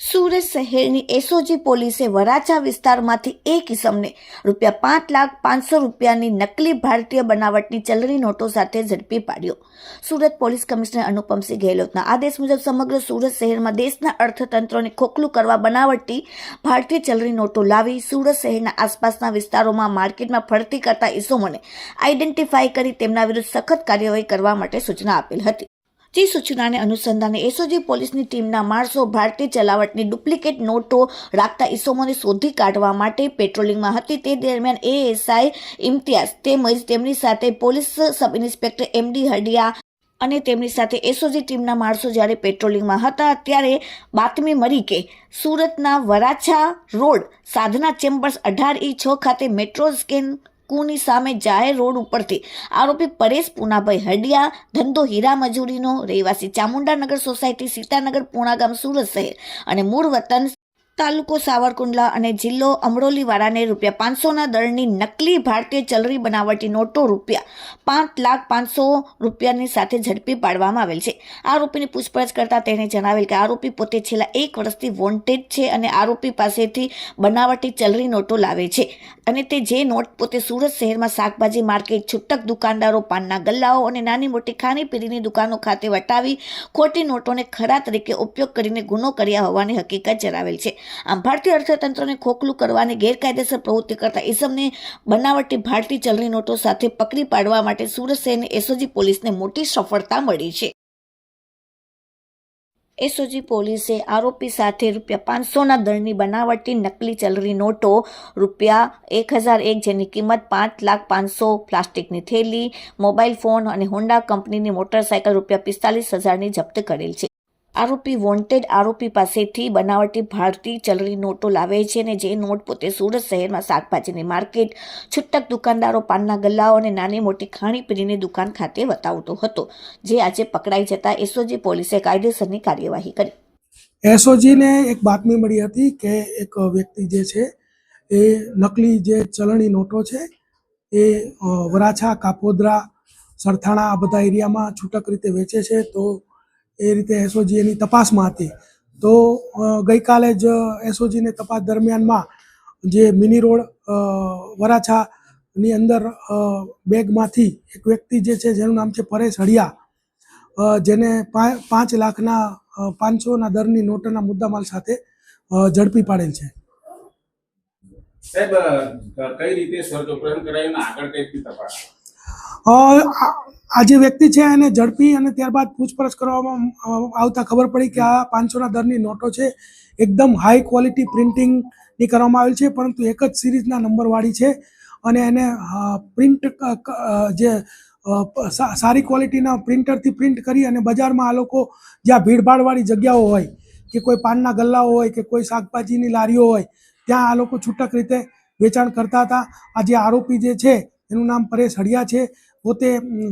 સુરત શહેરની એસઓજી પોલીસે વરાછા વિસ્તારમાંથી એક ઇસમને રૂપિયા પાંચ લાખ પાંચસો રૂપિયાની નકલી ભારતીય બનાવટની ચલણી નોટો સાથે ઝડપી પાડ્યો. સુરત પોલીસ કમિશનર અનુપમસિંહ ગેહલોતના આદેશ મુજબ સમગ્ર સુરત શહેરમાં દેશના અર્થતંત્રને ખોખલું કરવા બનાવટી ભારતીય ચલણી નોટો લાવી સુરત શહેરના આસપાસના વિસ્તારોમાં માર્કેટમાં ફરતી કરતા ઇસમોને આઈડેન્ટિફાઈ કરી તેમના વિરુદ્ધ સખત કાર્યવાહી કરવા માટે સૂચના આપેલ હતી. જે સૂચનાને અનુસંધાને એસઓજી પોલીસની ટીમના માણસો ભારતીય ચલાવટની ડુપ્લિકેટ નોટો રાખતા ઇસમોને શોધી કાઢવા માટે પેટ્રોલિંગમાં હતી. તે દરમિયાન એએસઆઈ ઇમ્તિયાઝ તેમજ તેમની સાથે police sub inspector MD Hadiya અને તેમની સાથે એસઓજી ટીમના માણસો જ્યારે પેટ્રોલિંગમાં હતા ત્યારે બાતમી મળી કે સુરતના વરાછા રોડ સાધના ચેમ્બર્સ અઢાર ઈ છ ખાતે મેટ્રો સ્કેન કુની સામે જાહેર રોડ ઉપરથી આરોપી પરેશ પૂનાભાઈ હડિયા, ધંધો હીરા મજૂરીનો રહેવાસી ચામુંડાનગર સોસાયટી, સીતાનગર પૂણાગામ સુરત શહેર અને મૂળ વતન તાલુકો સાવરકુંડલા અને જિલ્લો અમરોલીવાળાને રૂપિયા પાંચસોના દળની નકલી ભારતીય ચલણી બનાવટી નોટો રૂપિયા પાંચ લાખ પાંચસો રૂપિયાની સાથે ઝડપી પાડવામાં આવેલ છે. આરોપીની પૂછપરછ કરતાં તેણે જણાવેલ કે આરોપી પોતે છેલ્લા એક વર્ષથી વોન્ટેડ છે અને આરોપી પાસેથી બનાવટી ચલરી નોટો લાવે છે અને તે જે નોટ પોતે સુરત શહેરમાં શાકભાજી માર્કેટ, છૂટક દુકાનદારો, પાનના ગલ્લાઓ અને નાની મોટી ખાણીપીણીની દુકાનો ખાતે વટાવી ખોટી નોટોને ખરા તરીકે ઉપયોગ કરીને ગુનો કર્યા હોવાની હકીકત જણાવેલ છે. આમ ભારતીય અર્થતંત્રને ખોખલું કરવાની ગેરકાયદેસર પ્રવૃત્તિ કરતા ઇસમને બનાવટી ભારતીય ચલણી નોટો સાથે પકડી પાડવા માટે સુરત શહેરની એસઓજી પોલીસને મોટી સફળતા મળી છે. એસઓજી પોલીસે આરોપી સાથે રૂપિયા પાંચસોના દળની બનાવટી નકલી ચલણી નોટો, રૂપિયા એક હજાર એક જેની કિંમત પાંચ લાખ પાંચસો પ્લાસ્ટિકની થેલી, મોબાઈલ ફોન અને હોન્ડા કંપનીની મોટરસાયકલ રૂપિયા પિસ્તાલીસ હજારની જપ્ત કરેલ છે. આરોપી વોન્ટેડ આરોપી પાસેથી બનાવટી ભારતીય ચલણી નોટો લાવે છે અને જે નોટ પોતે સુરત શહેરમાં શાકભાજીની માર્કેટ, છૂટક દુકાનદારો પાનના ગલ્લાઓ અને નાની મોટી ખાણીપીણીની દુકાન ખાતે વતાવતો હતો, જે આજે પકડાઈ જતા એસઓજી પોલીસે કાયદેસરની કાર્યવાહી કરી. એસઓજીને એક બાતમી મળી હતી કે એક વ્યક્તિ જે છે, એ નકલી જે ચલણી નોટો છે, એ વરાછા, કાપોદરા, સરથાણા આ બધા એરિયામાં છૂટક રીતે વેચે છે, તો એ રીતે એસઓજી એની તપાસમાં હતી. તો ગઈકાલે જ એસઓજીને તપાસ દરમિયાનમાં જે મિની રોડ વરાછાની અંદર બેગમાંથી એક વ્યક્તિ જે છે, જેનું નામ છે પરેશ હળિયા જેને પાંચ લાખના પાંચસોના દરની નોટના મુદ્દામાલ સાથે ઝડપી પાડેલ છે. સાહેબ કઈ રીતે સ્વર્ગ ઉપરાંત કરાયું આગળ કઈ તપાસ? આ જે વ્યક્તિ છે એને ઝડપી અને ત્યારબાદ પૂછપરછ કરવામાં આવતા ખબર પડી કે આ પાંચસોના દરની નોટો છે. એકદમ હાઈ ક્વોલિટી પ્રિન્ટિંગની કરવામાં આવેલ છે, પરંતુ એક જ સિરીઝના નંબરવાળી છે અને એને પ્રિન્ટ જે સારી ક્વોલિટીના પ્રિન્ટરથી પ્રિન્ટ કરી અને બજારમાં આ લોકો જ્યાં ભીડભાડવાળી જગ્યાઓ હોય, કે કોઈ પાનના ગલ્લાઓ હોય, કે કોઈ શાકભાજીની લારીઓ હોય, ત્યાં આ લોકો છૂટક રીતે વેચાણ કરતા હતા. આ જે આરોપી જે છે, એનું નામ પરેશ હડિયા છે. પોતે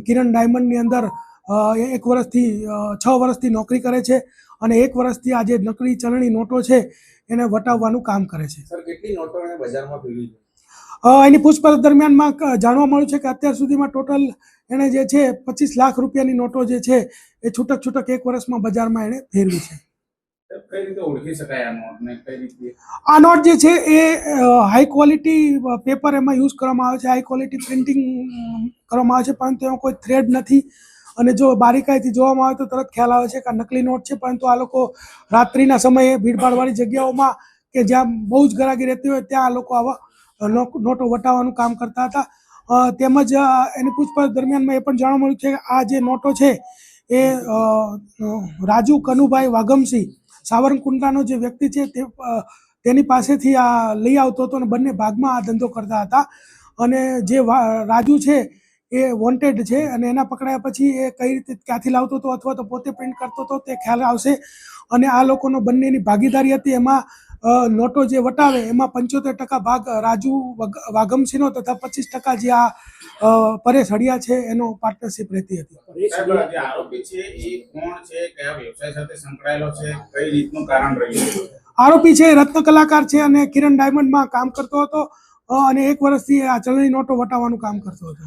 કિરણ ડાયમંડની અંદર એક વર્ષથી છ વર્ષથી નોકરી કરે છે અને એક વર્ષથી આ જે નકલી ચલણી નોટો છે એને વટાવવાનું કામ કરે છે. સર કેટલી નોટો એને પૂછપરછ દરમિયાનમાં જાણવા મળ્યું છે કે અત્યાર સુધીમાં ટોટલ એણે જે છે પચીસ લાખ રૂપિયાની નોટો જે છે એ છૂટક છૂટક એક વર્ષમાં બજારમાં એણે ફેરવી છે. આ નોટ જે છે એ હાઈ ક્વોલિટી પેપર એમાં યુઝ કરવામાં આવે છે. હાઈ ક્વોલિટી પ્રિન્ટિંગ કરવામાં આવે છે, પરંતુ એમાં કોઈ થ્રેડ નથી. અને જો બારીકાઈથી જોવામાં આવે તો તરત ખ્યાલ આવે છે કે આ નકલી નોટ છે, પરંતુ આ લોકો રાત્રિના સમયે ભીડભાડવાળી જગ્યાઓમાં કે જ્યાં બહુ જ ગરાગી રહેતી હોય, ત્યાં આ લોકો આવા નોટો વટાવવાનું કામ કરતા હતા. તેમજ એની પૂછપરછ દરમિયાનમાં એ પણ જાણવા મળ્યું છે કે આ જે નોટો છે એ રાજુ કનુભાઈ વાગમસિંહ સાવરકુંડલાનો જે વ્યક્તિ છે તે તેની પાસેથી આ લઈ આવતો હતો અને બંને ભાગમાં આ ધંધો કરતા હતા. અને જે રાજુ છે એ વોન્ટેડ છે અને એના પકડાયા પછી એ કઈ રીતે ક્યાંથી લાવતો હતો અથવા તો પોતે પ્રિન્ટ કરતો હતો તે ખ્યાલ આવશે. અને આ લોકોનો બંનેની ભાગીદારી હતી. એમાં નોટો જે વટાવે એમાં પંચોતેર ટકા ભાગ રાજુ વાઘમસિંહનો તથા પચીસ ટકા જે આ પરેશ હળિયા છે એનો પાર્ટનરશિપ રહેતી હતી. આરોપી છે એ કોણ છે કયા વ્યવસાય સાથે સંકળાયેલો છે કઈ રીતનું કારણ રહ્યું આરોપી છે રત્ન કલાકાર છે અને કિરણ ડાયમંડમાં કામ કરતો હતો અને એક વર્ષથી આ ચલણી નોટો વટાવવાનું કામ કરતો હતો.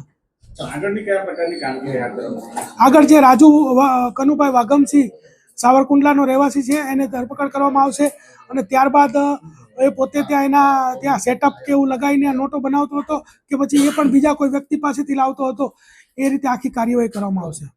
આગળ જે રાજુ કનુભાઈ વાગમસિંહ સાવરકુંડલાનો રહેવાસી છે, એને ધરપકડ કરવામાં આવશે અને ત્યારબાદ એ પોતે ત્યાં એના, ત્યાં સેટઅપ કે એવું લગાવીને નોટો બનાવતો હતો કે પછી એ પણ બીજા કોઈ વ્યક્તિ પાસેથી લાવતો હતો. એ રીતે આખી કાર્યવાહી કરવામાં આવશે.